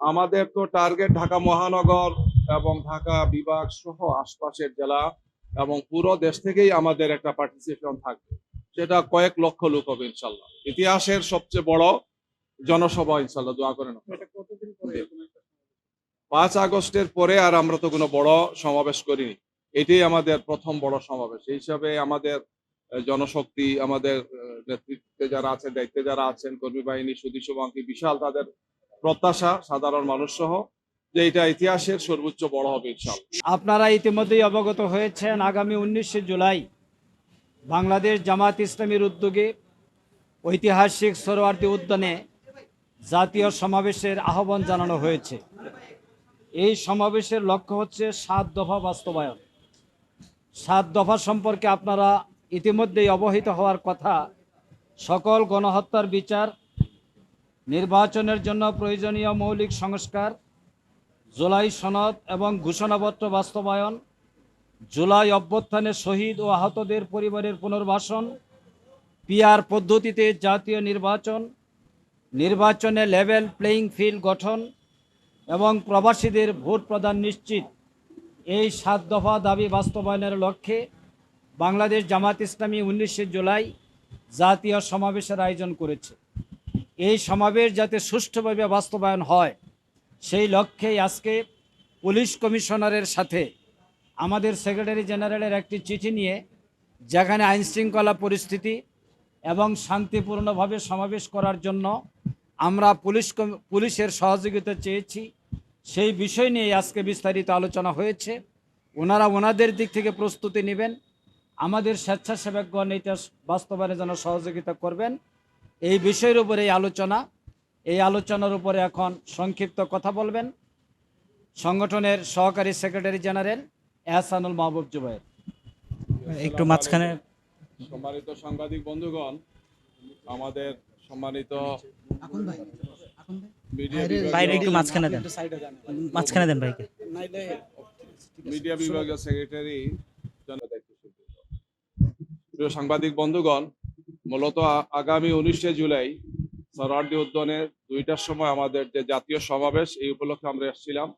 আমাদের তো টার্গেট ঢাকা মহানগর এবং ঢাকা বিভাগ সহ আশপাশের জেলা এবং পুরো দেশ থেকেই আমাদের একটা পার্টিসিপেশন থাকবে। সেটা কয়েক লক্ষ লোক হবে ইনশাল্লাহ। ইতিহাসের সবচেয়ে বড় জনসভা ইনশাল্লাহ দোয়া করেন পাঁচ আগস্টের পরে আর আমরা তো কোনো বড় সমাবেশ করিনি। এটাই আমাদের প্রথম বড় সমাবেশ। এই হিসাবে আমাদের জনশক্তি আমাদের নেতৃত্বে যারা আছেন দায়িত্বে যারা আছেন কর্মী বাহিনী সুদী শুভাঙ্কি বিশাল তাদের প্রত্যাশা, সাধারণ মানুষ সহ যে এটা ইতিহাসের সর্বোচ্চ বড় হবে আপনারা ইতিমধ্যেই অবগত হয়েছেন, আগামী উনিশে জুলাই বাংলাদেশ জামাত ইসলামীর উদ্যোগে ঐতিহাসিক সরোয়ার্দী উদ্যানে জাতীয় সমাবেশের আহ্বান জানানো হয়েছে। এই সমাবেশের লক্ষ্য হচ্ছে সাত দফা বাস্তবায়ন। সাত দফা সম্পর্কে আপনারা ইতিমধ্যেই অবহিত হওয়ার কথা, সকল গণহত্যার বিচার নির্বাচনের জন্য প্রয়োজনীয় মৌলিক সংস্কার, জুলাই সনদ এবং ঘোষণাপত্র বাস্তবায়ন, জুলাই অভ্যুত্থানে শহীদ ও আহতদের পরিবারের পুনর্বাসন, পিআর পদ্ধতিতে জাতীয় নির্বাচন, নির্বাচনে লেভেল প্লেয়িং ফিল্ড গঠন এবং প্রবাসীদের ভোট প্রদান নিশ্চিত। এই সাত দফা দাবি বাস্তবায়নের লক্ষ্যে বাংলাদেশ জামাত ইসলামী উনিশে জুলাই জাতীয় সমাবেশের আয়োজন করেছে। এই সমাবেশ যাতে সুষ্ঠুভাবে বাস্তবায়ন হয়, সেই লক্ষ্যেই আজকে পুলিশ কমিশনারের সাথে আমাদের সেক্রেটারি জেনারেলের একটি চিঠি নিয়ে, যেখানে আইনশৃঙ্খলা পরিস্থিতি এবং শান্তিপূর্ণভাবে সমাবেশ করার জন্য আমরা পুলিশ পুলিশের সহযোগিতা চেয়েছি। সেই বিষয় নিয়ে আজকে বিস্তারিত আলোচনা হয়েছে। ওনারা ওনাদের দিক থেকে প্রস্তুতি নেবেন। আমাদের স্বেচ্ছাসেবকগণ এটা বাস্তবায়নে যেন সহযোগিতা করবেন। এই বিষয়ের উপরে এই আলোচনা এই আলোচনার উপরে এখন সংক্ষিপ্ত কথা বলবেন সংগঠনের সহকারী সেক্রেটারি জেনারেল এহসানুল মাহবুব জুবাইর একটু মাঝখানে। সম্মানিত সাংবাদিক বন্ধুগণ আমাদের সম্মানিত মিডিয়া বাইরে একটু মাঝখানে দেন। মাঝখানে দেন ভাইকে। মিডিয়া বিভাগীয় সেক্রেটারি প্রিয় সাংবাদিক বন্ধুগণ মূলত আগামী উনিশে জুলাই সরার্দি উদ্যানে দুইটার সময় আমাদের যে জাতীয় সমাবেশ, এই উপলক্ষে আমরা এসেছিলাম।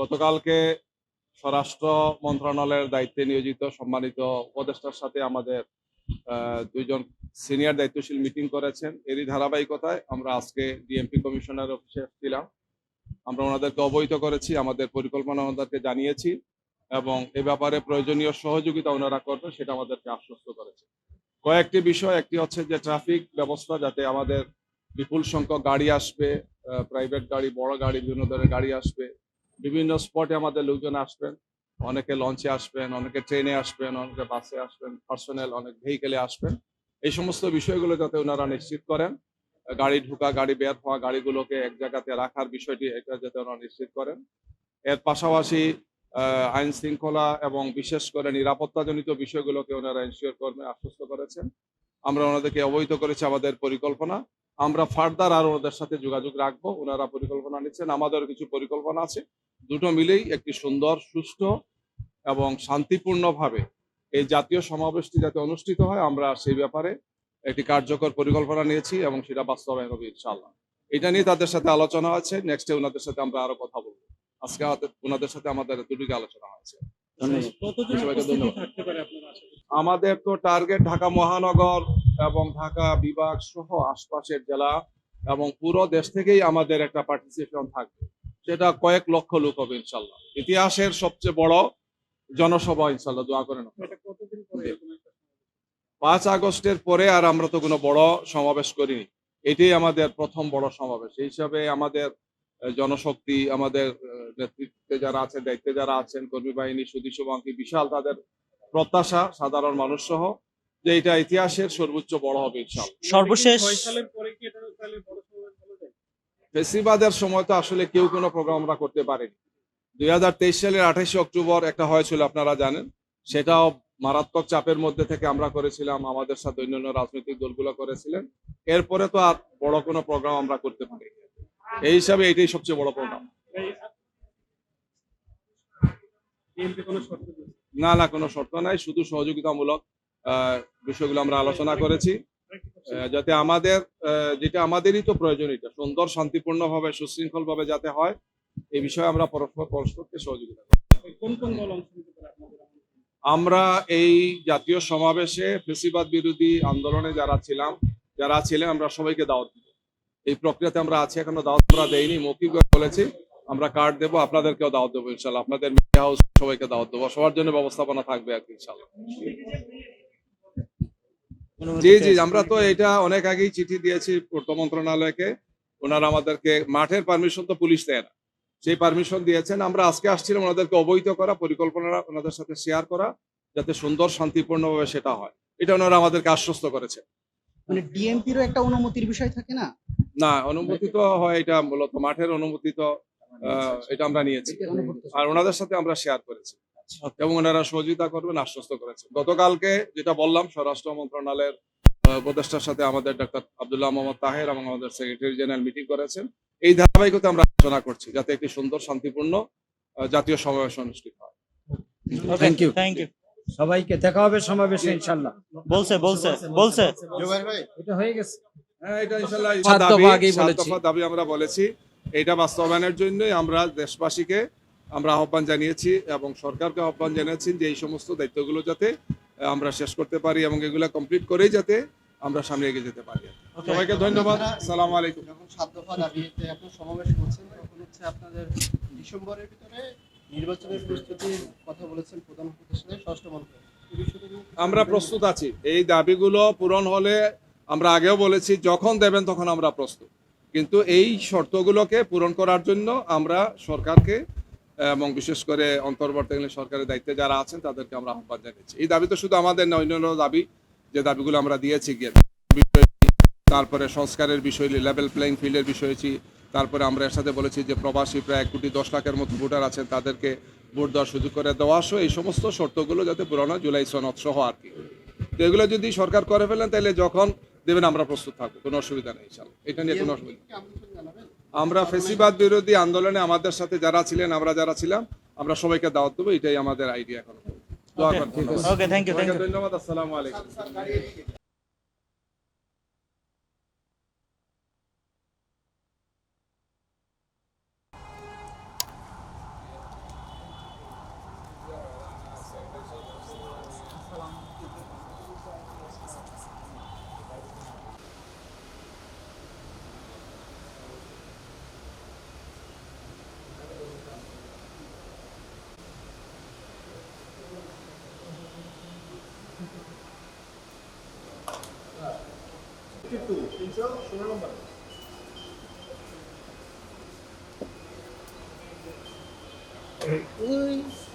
গতকালকে স্বরাষ্ট্র মন্ত্রণালয়ের দায়িত্বে নিয়োজিত সম্মানিত উপদেষ্টার সাথে আমাদের দুইজন সিনিয়র দায়িত্বশীল মিটিং করেছেন। এরই ধারাবাহিকতায় আমরা আজকে ডিএমপি কমিশনার অফিসে এসেছিলাম। আমরা ওনাদেরকে অবহিত করেছি, আমাদের পরিকল্পনা ওনাদেরকে জানিয়েছি এবং এ ব্যাপারে প্রয়োজনীয় সহযোগিতা ওনারা করবেন, সেটা আমাদেরকে আশ্বস্ত করেছে কয়েকটি বিষয়, একটি হচ্ছে যে ট্রাফিক ব্যবস্থা যাতে আমাদের বিপুল সংখ্যক গাড়ি আসবে প্রাইভেট গাড়ি, বড় গাড়ি, বিভিন্ন ধরনের গাড়ি আসবে। বিভিন্ন স্পটে আমাদের লোকজন আসবেন, অনেকে লঞ্চে আসবেন, অনেকে ট্রেনে আসবেন, অনেকে বাসে আসবেন পার্সোনাল অনেক ভেহিকেলে আসবেন। এই সমস্ত বিষয়গুলো যাতে ওনারা নিশ্চিত করেন, গাড়ি ঢুকা, গাড়ি বের হওয়া, গাড়িগুলোকে এক জায়গাতে রাখার বিষয়টি এটা যাতে ওনারা নিশ্চিত করেন। এর পাশাপাশি আইন শৃঙ্খলা এবং বিশেষ করে নিরাপত্তাজনিত বিষয়গুলোকে ওনারা এনশিওর করবে, আশ্বস্ত করেছেন। আমরা ওনাদেরকে অবহিত করেছি আমাদের পরিকল্পনা। আমরা ফার্দার আর ওনাদের সাথে যোগাযোগ রাখব, ওনারা পরিকল্পনা নিচ্ছেন আমাদের কিছু পরিকল্পনা আছে। দুটো মিলেই একটি সুন্দর, সুষ্ঠু এবং শান্তিপূর্ণভাবে এই জাতীয় সমাবেশটি যাতে অনুষ্ঠিত হয়, আমরা সেই ব্যাপারে একটি কার্যকর পরিকল্পনা নিয়েছি এবং সেটা বাস্তবায়ন হবে ইনশাআল্লাহ। এটা নিয়ে তাদের সাথে আলোচনা আছে নেক্সটে ওনাদের সাথে আমরা আরও কথা বলব। আজকে ওনাদের সাথে আমাদের দুটিকে আলোচনা হয়েছে? আমাদের তো টার্গেট ঢাকা মহানগর এবং ঢাকা বিভাগ সহ আশপাশের জেলা এবং পুরো দেশ থেকেই আমাদের একটা পার্টিসিপেশন থাকবে। সেটা কয়েক লক্ষ লোক হবে ইনশাল্লাহ। ইতিহাসের সবচেয়ে বড় জনসভা ইনশাল্লাহ দোয়া করেন পাঁচ আগস্টের পরে আর আমরা তো কোনো বড় সমাবেশ করিনি। এটাই আমাদের প্রথম বড় সমাবেশ। এই হিসাবে আমাদের জনশক্তি আমাদের নেতৃত্বে যারা আছেন দায়িত্বে যারা আছেন কর্মী বাহিনী সুদী শুভাঙ্কি বিশাল তাদের প্রত্যাশা সাধারণ মানুষ সহ যে এটা ইতিহাসের সর্বোচ্চ বড় হবে সর্বশেষ ফেসিবাদের সময় তো আসলে কেউ কোনো প্রোগ্রাম আমরা করতে পারিনি। দুই হাজার তেইশ সালের আঠাশে অক্টোবর একটা হয়েছিল আপনারা জানেন। সেটাও মারাত্মক চাপের মধ্যে থেকে আমরা করেছিলাম আমাদের সাথে অন্যান্য রাজনৈতিক দলগুলো করেছিলেন। এরপরে তো আর বড় কোনো প্রোগ্রাম আমরা করতে পারি এই হিসাবে এটাই সবচেয়ে বড় প্রোগ্রাম বিএনপি কোনো শর্ত দিয়েছে? না না কোনো শর্ত নাই। শুধু সহযোগিতামূলক বিষয়গুলো আমরা আলোচনা করেছি। যাতে আমাদের যেটা আমাদেরই তো প্রয়োজন এটা সুন্দর শান্তিপূর্ণ ভাবে সুশৃঙ্খল ভাবে যাতে হয় এই বিষয়ে আমরা পরস্পর পরস্পরকে সহযোগিতা? আমরা এই জাতীয় সমাবেশে ফেসিবাদ বিরোধী আন্দোলনে যারা ছিলাম যারা ছিলেন আমরা সবাইকে দাওয়াত এই প্রক্রিয়াতে আমরা আছি এখনও দাওয়াত আমরা দেইনি। মৌখিক বলেছি আমরা কার্ড দেবো আপনাদেরকেও দাওয়াত দেবো ইনশাল্লাহ আপনাদের মিডিয়া হাউস সবাইকে দাওয়াত দেবো। সবার জন্য ব্যবস্থাপনা থাকবে আর কি ইনশাল্লাহ জি জি আমরা তো এটা অনেক আগেই চিঠি দিয়েছি পূর্ত মন্ত্রণালয়কে। ওনারা আমাদেরকে মাঠের পারমিশন তো পুলিশ দেয় না। সেই পারমিশন দিয়েছেন। আমরা আজকে আসছিলাম ওনাদেরকে অবহিত করা পরিকল্পনা ওনাদের সাথে শেয়ার করা যাতে সুন্দর শান্তিপূর্ণভাবে সেটা হয়। এটা ওনারা আমাদেরকে আশ্বস্ত করেছে। মানে ডিএমপিরও একটা অনুমতির বিষয় থাকে না? না অনুমতি তো হয় এটা মূলত মাঠের অনুমতি তো এটা আমরা নিয়েছি। আর ওনাদের সাথে আমরা শেয়ার করেছি। এবং ওনারা সহযোগিতা করবেন আশ্বস্ত করেছে গতকালকে যেটা বললাম স্বরাষ্ট্র মন্ত্রণালয়ের আহ, উপদেষ্টার সাথে আমাদের ডাক্তার আব্দুল্লাহ মোহাম্মদ তাহের এবং আমাদের সেক্রেটারি জেনারেল মিটিং করেছেন। এই ধারাবাহিকতা আমরা আলোচনা করছি যাতে একটি সুন্দর শান্তিপূর্ণ আহ, জাতীয় সমাবেশ অনুষ্ঠিত হয়। থ্যাংক ইউ থ্যাংক ইউ সবাইকে দেখা হবে সমাবেশে ইনশাল্লাহ বলছে বলছে বলছে। এটা হয়ে গেছে। হ্যাঁ এটা ইনশাল্লাহ দাবি আমরা বলেছি। এটা বাস্তবায়নের জন্যই আমরা দেশবাসীকে আমরা আহ্বান জানিয়েছি এবং সরকারকে আহ্বান জানিয়েছি যে এই সমস্ত দায়িত্বগুলো যাতে আমরা শেষ করতে পারি এবং এগুলো কমপ্লিট করেই যাতে আমরা সামনে এগিয়ে যেতে পারি। সবাইকে ধন্যবাদ। সালাম আলাইকুম। যখন সাত দফা দাবিতে আপনার সমাবেশ করছেন তখন হচ্ছে আপনাদের ডিসেম্বরের ভিতরে নির্বাচনের প্রস্তুতির কথা বলেছেন প্রধান উপদেষ্টা ষষ্ঠ মন্ত্রী। আমরা প্রস্তুত আছি। এই দাবিগুলো পূরণ হলে আমরা আগেও বলেছি যখন দেবেন তখন আমরা প্রস্তুত। কিন্তু এই শর্তগুলোকে পূরণ করার জন্য আমরা সরকারকে এবং বিশেষ করে অন্তর্বর্তীকালীন সরকারের দায়িত্বে যারা আছেন তাদেরকে আমরা আহ্বান জানিয়েছি। এই দাবি তো শুধু আমাদের নয়, অন্যান্য দাবি যে দাবিগুলো আমরা দিয়েছি, গিয়ে তারপরে সংস্কারের বিষয় লেভেল প্লেইং ফিল্ডের বিষয় তারপরে আমরা এর সাথে বলেছি যে প্রবাসী প্রায় এক কোটি দশ লাখের মতো ভোটার আছেন, তাদেরকে ভোট দেওয়ার সুযোগ করে দেওয়া সহ এই সমস্ত শর্তগুলো যাতে হয় জুলাই সনদ সহ আর কি। তো এগুলো যদি সরকার করে ফেলেন, তাহলে যখন দেবেন আমরা প্রস্তুত থাকব। কোনো অসুবিধা নেই ইনশাল্লাহ। এটা নিয়ে কোনো অসুবিধা আমরা ফেসিবাদ বিরোধী আন্দোলনে আমাদের সাথে যারা ছিলেন আমরা যারা ছিলাম আমরা সবাইকে দাওয়াত দেবো এটাই আমাদের আইডিয়া এখন। ধন্যবাদ আসসালামু ওকে থ্যাংক ইউ থ্যাংক সবাইকে